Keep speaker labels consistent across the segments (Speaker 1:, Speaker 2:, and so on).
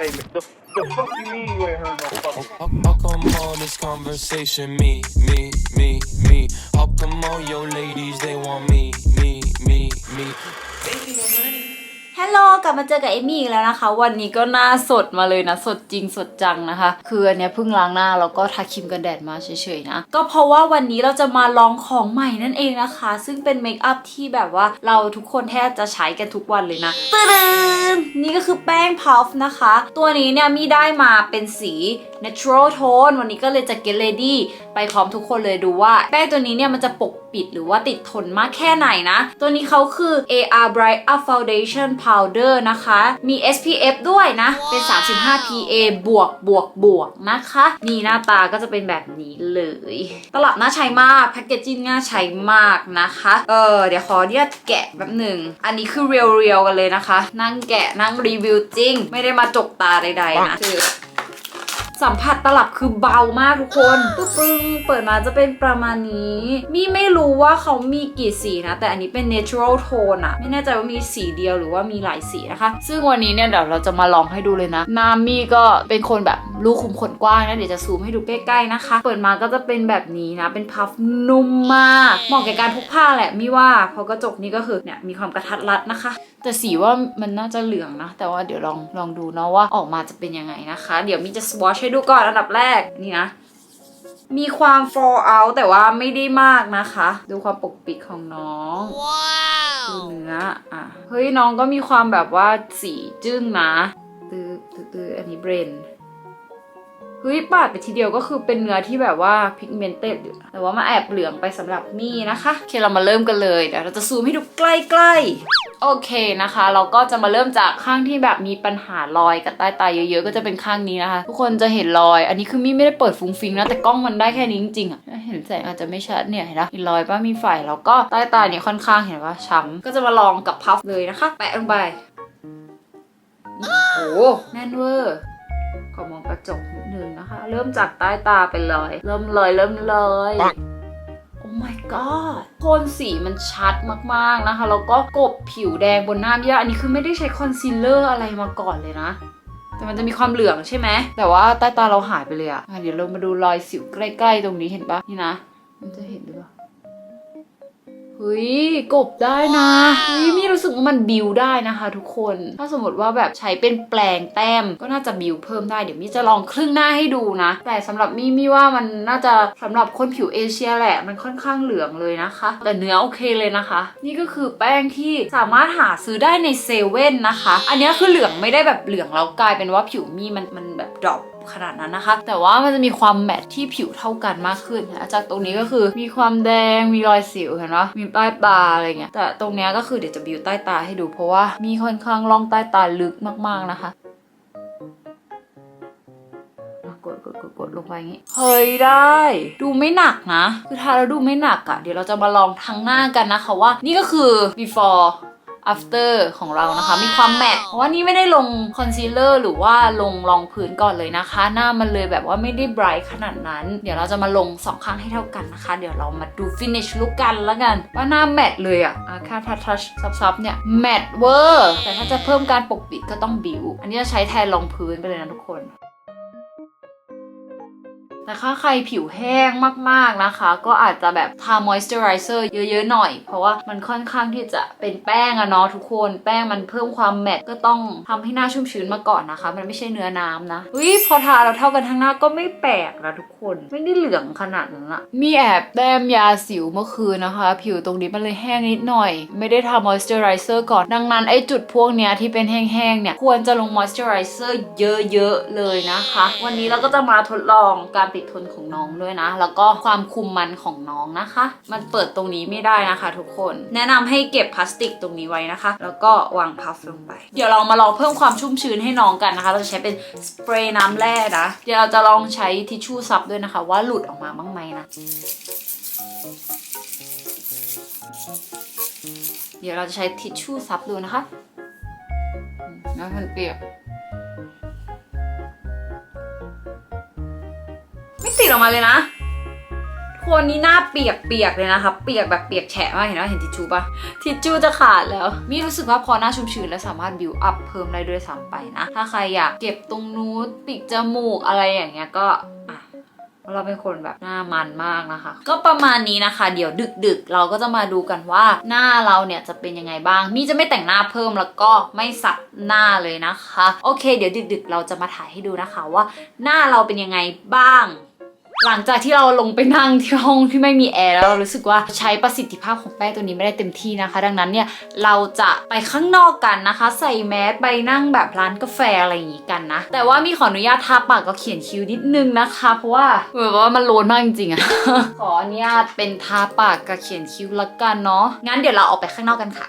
Speaker 1: Hey, the, the fuck you mean you ain't heard no fucking
Speaker 2: How, how come all this conversation, me, me, me, me? How come all your ladies, they want me, me, me, me?
Speaker 3: ฮัลโหลกลับมาเจอกับเอมี่อีกแล้วนะคะ วันนี้ก็หน้าสดมาเลยนะ สดจริงสดจังนะคะ คืออันเนี้ยเพิ่งล้างหน้าแล้วก็ทาครีมกันแดดมาเฉยๆนะ ก็เพราะว่าวันนี้เราจะมาลองของใหม่นั่นเองนะคะ ซึ่งเป็นเมคอัพที่แบบว่าเราทุกคนแทบจะใช้กันทุกวันเลยนะตึ้งนี่ก็คือแป้งพัฟนะคะ ตัวนี้เนี่ยมีได้มาเป็นสี natural tone วันนี้ก็เลยจะ get ready ไปพร้อมทุกคนเลยดูว่า แป้งตัวนี้เนี่ยมันจะปกปิดหรือว่าติดทนมากแค่ไหนนะ ตัวนี้เขาคือ AR Bright Up Foundation Powder นะคะ มี SPF ด้วยนะ เป็น 35 PA บวกบวกบวกนะคะ นี่หน้าตาก็จะเป็นแบบนี้เลย ตลับน่าใช้มาก แพคเกจจิ้งน่าใช้มากนะคะ เออเดี๋ยวขอเนี่ยแกะแป๊บหนึ่ง อันนี้คือเรียวๆกันเลยนะคะ นั่งแกะนั่งรีวิวจริง ไม่ได้มาจกตาใดๆนะคือ สัมผัสตลับคือเบามากทุกคนปึ๊บปึ้งเปิดมาจะเป็นประมาณนี้ มี่ไม่รู้ว่าเขามีกี่สีนะ แต่อันนี้เป็น natural tone อะไม่แน่ใจว่ามีสีเดียวหรือว่ามีหลายสีนะคะ ซึ่งวันนี้เนี่ยเดี๋ยวเราจะมาลองให้ดูเลยนะหนามี่ก็เป็นคนแบบรูขุมขนกว้างนะเดี๋ยวจะซูมให้ดูใกล้ๆนะคะ เปิดมาก็จะเป็นแบบนี้นะ เป็นพัฟนุ่มมากเหมาะแก่การพกพาแหละมี่ว่าเพราะกระจกนี้ก็คือเนี่ยมีความกระทัดรัดนะคะ แต่สีว่ามันน่าจะเหลืองนะ แต่ว่าเดี๋ยวลองลองดูเนาะว่าออกมาจะเป็นยังไงนะคะ เดี๋ยวมีจะสวอชให้ดูก่อนอันดับแรกนี่นะ มีความ fall out แต่ว่าไม่ได้มากนะคะ ดูความปกปิดของน้องดูเนื้ออะเฮ้ยน้องก็มีความแบบว่าสีจึ้งนะตื้อตื้อตื้ออันนี้เบรนเฮ้ยปาดไปทีเดียวก็คือเป็นเนื้อที่แบบว่าพิกเมนเต็ดอยู่แต่ว่ามาแอบเหลืองไปสำหรับมี่นะคะโอเคเรามาเริ่มกันเลยเดี๋ยวเราจะซูมให้ดูใกล้ๆ โอเคนะคะ เราก็จะมาเริ่มจากข้างที่แบบมีปัญหารอยกับใต้ตาเยอะๆ ก็จะเป็นข้างนี้นะคะ ทุกคนจะเห็นรอย อันนี้คือมี่ไม่ได้เปิดฟุ้งฟิงนะ แต่กล้องมันได้แค่นี้จริงๆอะ เห็นแสงอาจจะไม่ชัดเนี่ยเห็นปะมีรอยปะมีไฝแล้วก็ใต้ตาเนี่ยค่อนข้างเห็นปะช้ำก็จะมาลองกับพัฟเลยนะคะ แปะลงไป โอ้โหแน่นเวอร์ขอมองกระจกนิดนึงนะคะ เริ่มจากใต้ตาไปเลย เริ่มเลยเริ่มเลย my god โทนสีมันชัดมากๆนะคะ แล้วก็กบผิวแดงบนหน้าเยอะอันนี้คือไม่ได้ใช้คอนซีลเลอร์อะไรมาก่อนเลยนะ แต่มันจะมีความเหลืองใช่ไหม แต่ว่าใต้ตาเราหายไปเลยอะอะเดี๋ยวเรามาดูรอยสิวใกล้ๆตรงนี้เห็นปะนี่นะ มันจะเห็นหรือเปล่า เฮ้ยกบได้นะเฮ้ยมี่รู้สึกว่ามันบิวได้นะคะ ทุกคน ถ้าสมมติว่าแบบใช้เป็นแปลงแต้มก็น่าจะบิวเพิ่มได้เดี๋ยวมี่จะลองครึ่งหน้าให้ดูนะ แต่สำหรับมี่มี่ว่ามันน่าจะสำหรับคนผิวเอเชียแหละ มันค่อนข้างเหลืองเลยนะคะ แต่เนื้อโอเคเลยนะคะ นี่ก็คือแป้งที่สามารถหาซื้อได้ในเซเว่นนะคะ อันนี้คือเหลืองไม่ได้แบบเหลืองแล้วกลายเป็นว่าผิวมี่มันมันแบบดรอป ขนาดนั้นนะคะ แต่ว่ามันจะมีความแมทที่ผิวเท่ากันมากขึ้นนะจากตรงนี้ก็คือมีความแดงมีรอยสิวเห็นปะมีใต้ตาอะไรเงี้ยแต่ตรงเนี้ยก็คือเดี๋ยวจะบิวใต้ตาให้ดู เพราะว่ามีค่อนข้างร่องใต้ตาลึกมาก ๆนะคะกดกดกดกดลงไปอย่างงี้ เฮ้ยได้ ดูไม่หนักนะ คือทาแล้วดูไม่หนักอะ่ะ เดี๋ยวเราจะมาลองทั้งหน้ากันนะคะว่า นี่ก็คือ before after ของเรานะคะ มีความแมทเพราะว่านี่ไม่ได้ลงคอนซีลเลอร์หรือว่าลงรองพื้นก่อนเลยนะคะ หน้ามันเลยแบบว่าไม่ได้ไบรท์ขนาดนั้น เดี๋ยวเราจะมาลงสองข้างให้เท่ากันนะคะ เดี๋ยวเรามาดู finish look กันแล้วกัน ว่าหน้าแมทเลยอะอะแค่ทัชทัชซับๆเนี่ยแมทเวอร์แต่ถ้าจะเพิ่มการปกปิดก็ต้องบิว อันนี้จะใช้แทนรองพื้นไปเลยนะทุกคน แต่ถ้าใครผิวแห้งมากๆนะคะ ก็อาจจะแบบทามอยส์เจอไรเซอร์เยอะๆหน่อย เพราะว่ามันค่อนข้างที่จะเป็นแป้งอะเนาะทุกคน แป้งมันเพิ่มความแมตต์ก็ต้องทำให้หน้าชุ่มชื้นมาก่อนนะคะ มันไม่ใช่เนื้อน้ำนะอุ้ยพอทาเราเท่ากันทั้งหน้าก็ไม่แปลกนะทุกคน ไม่ได้เหลืองขนาดนั้นอะมีแอบแต้มยาสิวเมื่อคืนนะคะ ผิวตรงนี้มันเลยแห้งนิดหน่อย ไม่ได้ทามอยส์เจอไรเซอร์ก่อน ดังนั้นไอจุดพวกเนี้ยที่เป็นแห้งๆเนี่ยควรจะลงมอยส์เจอไรเซอร์เยอะๆเลยนะคะ วันนี้เราก็จะมาทดลองการติดทนของน้องด้วยนะ แล้วก็ความคุมมันของน้องนะคะ มันเปิดตรงนี้ไม่ได้นะคะ ทุกคน แนะนำให้เก็บพลาสติกตรงนี้ไว้นะคะ แล้วก็วางพัฟลงไป เดี๋ยวเรามาลองเพิ่มความชุ่มชื้นให้น้องกันนะคะ เราจะใช้เป็นสเปรย์น้ำแร่นะ เดี๋ยวเราจะลองใช้ทิชชู่ซับด้วยนะคะ ว่าหลุดออกมาบ้างไหมนะเดี๋ยวเราจะใช้ทิชชู่ซับดูนะคะ แล้วมันเปียก ดออกมาเลยนะทุกคนนี่หน้าเปียกๆเลยนะคะเปียกแบบเปียกแฉะมากเห็นไหมเห็นทิชชู่ปะทิชชู่จะขาดแล้ว มีรู้สึกว่าพอหน้าชุ่มชื้นแล้วสามารถบิวอัพเพิ่มได้ด้วยซ้ำไปนะ ถ้าใครอยากเก็บตรงนู้นปีกจมูกอะไรอย่างเงี้ยก็อะเราเป็นคนแบบหน้ามันมากนะคะ ก็ประมาณนี้นะคะ เดี๋ยวดึกๆ เราก็จะมาดูกันว่าหน้าเราเนี่ยจะเป็นยังไงบ้างมีจะไม่แต่งหน้าเพิ่มแล้วก็ไม่สับหน้าเลยนะคะ โอเค เดี๋ยวดึกๆ เราจะมาถ่ายให้ดูนะคะว่าหน้าเราเป็นยังไงบ้าง หลังจากที่เราลงไปนั่งที่ห้องที่ไม่มีแอร์แล้วเรารู้สึกว่าใช้ประสิทธิภาพของแป้งตัวนี้ไม่ได้เต็มที่นะคะ ดังนั้นเนี่ยเราจะไปข้างนอกกันนะคะ ใส่แมสไปนั่งแบบร้านกาแฟอะไรอย่างงี้กันนะ แต่ว่ามีขออนุญาตทาปากก็เขียนคิ้วนิดนึงนะคะ เพราะว่าแบบว่ามันโลนมากจริงๆอะขออนุญาตเป็นทาปากกับเขียนคิ้วละกันเนาะงั้นเดี๋ยวเราออกไปข้างนอกกันค่ะ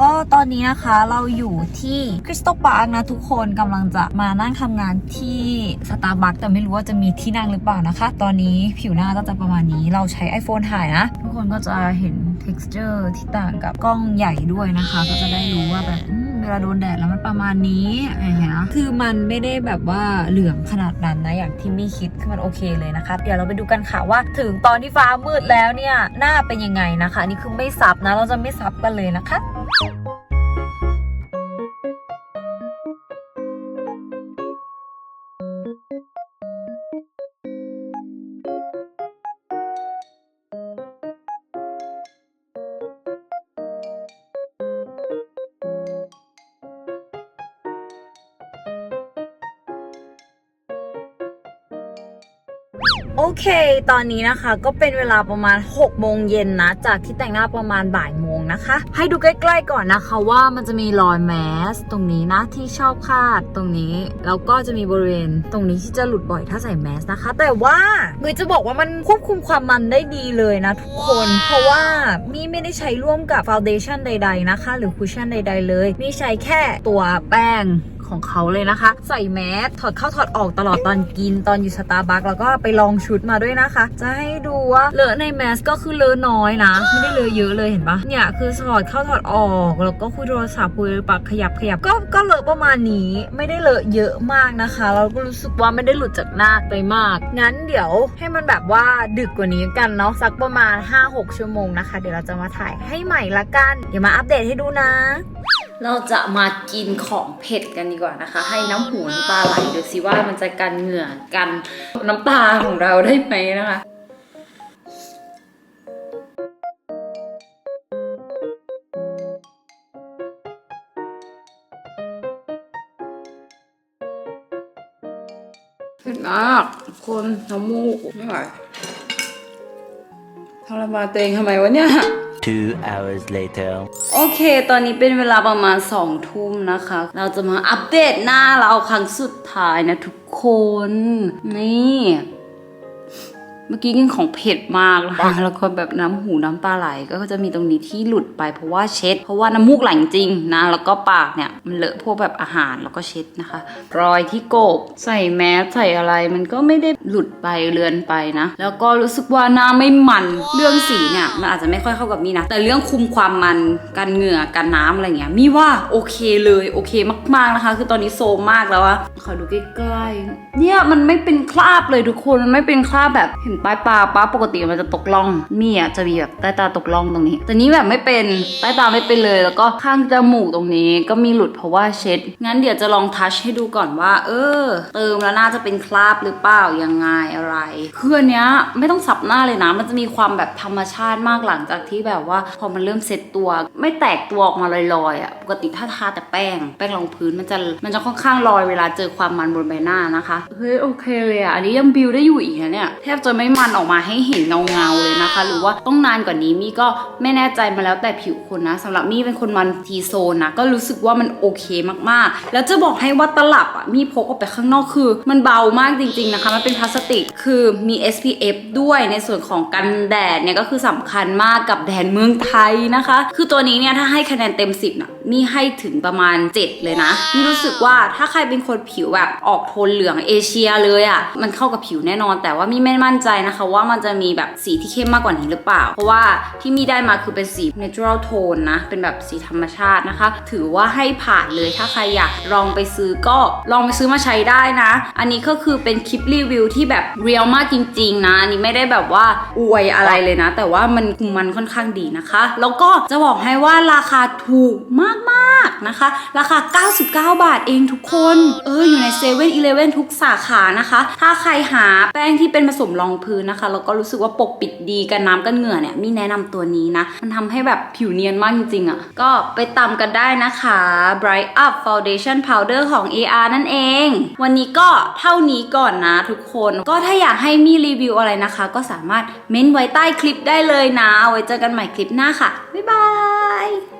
Speaker 3: ก็ตอนนี้นะคะเราอยู่ที่คริสตัลปาร์คนะทุกคนกำลังจะมานั่งทำงานที่สตาร์บัคแต่ไม่รู้ว่าจะมีที่นั่งหรือเปล่านะคะ ตอนนี้ผิวหน้าก็จะประมาณนี้เราใช้ iPhone ถ่ายนะ ทุกคนก็จะเห็น texture ที่ต่างกับกล้องใหญ่ด้วยนะคะ ก็จะได้รู้ว่าแบบ เวลาโดนแดดแล้วมันประมาณนี้อะไรเงี้ยคือมันไม่ได้แบบว่าเหลืองขนาดนั้นนะอย่างที่มี่คิดคือมันโอเคเลยนะคะ เดี๋ยวเราไปดูกันค่ะว่า ถึงตอนที่ฟ้ามืดแล้วเนี่ยหน้าเป็นยังไงนะคะ อันนี่คือไม่ซับนะเราจะไม่ซับกันเลยนะคะ โอเค ตอนนี้นะคะก็เป็นเวลาประมาณ 6 โมงเย็นนะ จากที่แต่งหน้าประมาณบ่ายโมงนะคะ ให้ดูใกล้ๆก่อนนะคะว่ามันจะมีรอยแมสตรงนี้นะที่ชอบคาดตรงนี้ แล้วก็จะมีบริเวณตรงนี้ที่จะหลุดบ่อยถ้าใส่แมสนะคะ แต่ว่ามือจะบอกว่ามันควบคุมความมันได้ดีเลยนะทุกคน เพราะว่ามีไม่ได้ใช้ร่วมกับฟ u วเดชั่นใด ๆนะคะ หรือคุชชั่นใด ๆ เลย มีใช้แค่ตัวแป้ง ของเขาเลยนะคะ ใส่แมสถอดเข้าถอดออกตลอดตอนกินตอนอยู่สตาร์บัคแล้วก็ไปลองชุดมาด้วยนะคะ จะให้ดูว่าเลอะในแมสก็คือเลอะน้อยนะ ไม่ได้เลอะเยอะเลยเห็นปะเนี่ยคือถอดเข้าถอดออกแล้วก็คุยโทรศัพท์คุยปากขยับขยับก็ก็เลอะประมาณนี้ไม่ได้เลอะเยอะมากนะคะเราก็รู้สึกว่าไม่ได้หลุดจากหน้าไปมาก งั้นเดี๋ยวให้มันแบบว่าดึกกว่านี้กันเนาะสักประมาณ 5-6 ชั่วโมงนะคะ เดี๋ยวเราจะมาถ่ายให้ใหม่ละกัน เดี๋ยวมาอัปเดตให้ดูนะ เราจะมากินของเผ็ดกันดีกว่านะคะ ให้น้ำหูน้ำตาไหลดูสิว่ามันจะกันเหงื่อกันน้ำตาของเราได้ไหมนะคะเผ็ดมากคนน้ำมูกไม่ไหวทรมานตัวเองทำไมวะเนี่ย
Speaker 4: Two hours later.
Speaker 3: โอเค ตอนนี้เป็นเวลาประมาณสองทุ่มนะคะ เราจะมาอัปเดตหน้าเราครั้งสุดท้ายนะทุกคน นี่ เมื่อกี้กินของเผ็ดมากนะคะแล้วก็แบบน้ำหูน้ำตาไหลก็จะมีตรงนี้ที่หลุดไปเพราะว่าเช็ด เพราะว่าน้ำมูกไหลจริงนะ แล้วก็ปากเนี่ยมันเลอะพวกแบบอาหารแล้วก็เช็ดนะคะ รอยที่โกบใส่แมสใส่อะไรมันก็ไม่ได้หลุดไปเลือนไปนะ แล้วก็รู้สึกว่าหน้าไม่มันเรื่องสีเนี่ยมันอาจจะไม่ค่อยเข้ากับมีนะ แต่เรื่องคุมความมันกันเหงื่อกันน้ำอะไรเงี้ยมีว่าโอเคเลยโอเคมากๆนะคะ คือตอนนี้โซมมากแล้วอะขอดูใกล้ๆเนี่ยมันไม่เป็นคราบเลยทุกคนมันไม่เป็นคราบแบบเห็นปลายตาป้าปกติมันจะตกล่องมีอะจะมีแบบใต้ตาตกล่องตรงนี้ แต่นี้แบบไม่เป็นใต้ตาไม่เป็นเลย แล้วก็ข้างจมูกตรงนี้ก็มีหลุดเพราะว่าเช็ด งั้นเดี๋ยวจะลองทัชให้ดูก่อนว่า เออ เติมแล้วน่าจะเป็นคราบหรือเปล่ายังไงอะไรคืออันเนี้ยไม่ต้องสับหน้าเลยนะ มันจะมีความแบบธรรมชาติมากหลังจากที่แบบว่า พอมันเริ่มเซ็ตตัว ไม่แตกตัวออกมาลอยๆอะปกติถ้าทาแต่แป้ง แป้งรองพื้นมันจะมันจะค่อนข้างลอยเวลาเจอความมันบนใบหน้านะคะเฮ้ยโอเคเลยอะอันนี้ยังบิวได้อยู่อีกนะเนี่ยแทบจะไม่มันออกมาให้เห็นเงาเงาๆเลยนะคะ หรือว่าต้องนานกว่านี้มี่ก็ไม่แน่ใจมาแล้วแต่ผิวคนนะสำหรับมี่เป็นคนมันทีโซนนะก็รู้สึกว่ามันโอเคมากๆ แล้วจะบอกให้ว่าตลับอะมี่พกออกไปข้างนอกคือ มันเบามากจริง ๆนะคะ มันเป็นพลาสติกคือมี SPF ด้วยในส่วนของกันแดดเนี่ยก็คือสำคัญมากกับแดนเมืองไทยนะคะ คือตัวนี้เนี่ยถ้าให้คะแนนเต็ม 10นะมี่ให้ถึงประมาณ 7 เลยนะมี่รู้สึกว่าถ้าใครเป็นคนผิวแบบออกโทนเหลืองเอเชียเลยอะ่ะมันเข้ากับผิวแน่นอน แต่ว่ามี่ไม่มั่นใจนะคะว่ามันจะมีแบบสีที่เข้มมากกว่านี้หรือเปล่า เพราะว่าที่มีได้มาคือเป็นสี natural tone นะ เป็นแบบสีธรรมชาตินะคะ ถือว่าให้ผ่านเลยถ้าใครอยากลองไปซื้อก็ลองไปซื้อมาใช้ได้นะ อันนี้ก็คือเป็นคลิปรีวิวที่แบบเรียลมากจริง ๆ นะอันนี้ไม่ได้แบบว่าอวยอะไรเลยนะ แต่ว่ามันมันค่อนข้างดีนะคะ แล้วก็จะบอกให้ว่าราคาถูกมากๆ นะคะ ราคา 99 บาทเองทุกคน เอออยู่ในเซเว่นอีเลเว่นทุกสาขานะคะ ถ้าใครหาแป้งที่เป็นผสมรองพื้นนะคะแล้วก็รู้สึกว่าปกปิดดีกันน้ำกันเหงื่อเนี่ยมีแนะนำตัวนี้นะ มันทำให้แบบผิวเนียนมากจริงๆอะ่ะ ก็ไปตามกันได้นะคะ Bright Up Foundation Powder ของ AR นั่นเอง วันนี้ก็เท่านี้ก่อนนะทุกคน ก็ถ้าอยากให้มีรีวิวอะไรนะคะ ก็สามารถเม้นไว้ใต้คลิปได้เลยนะ เอาไว้เจอกันใหม่คลิปหน้าค่ะ บ๊ายบาย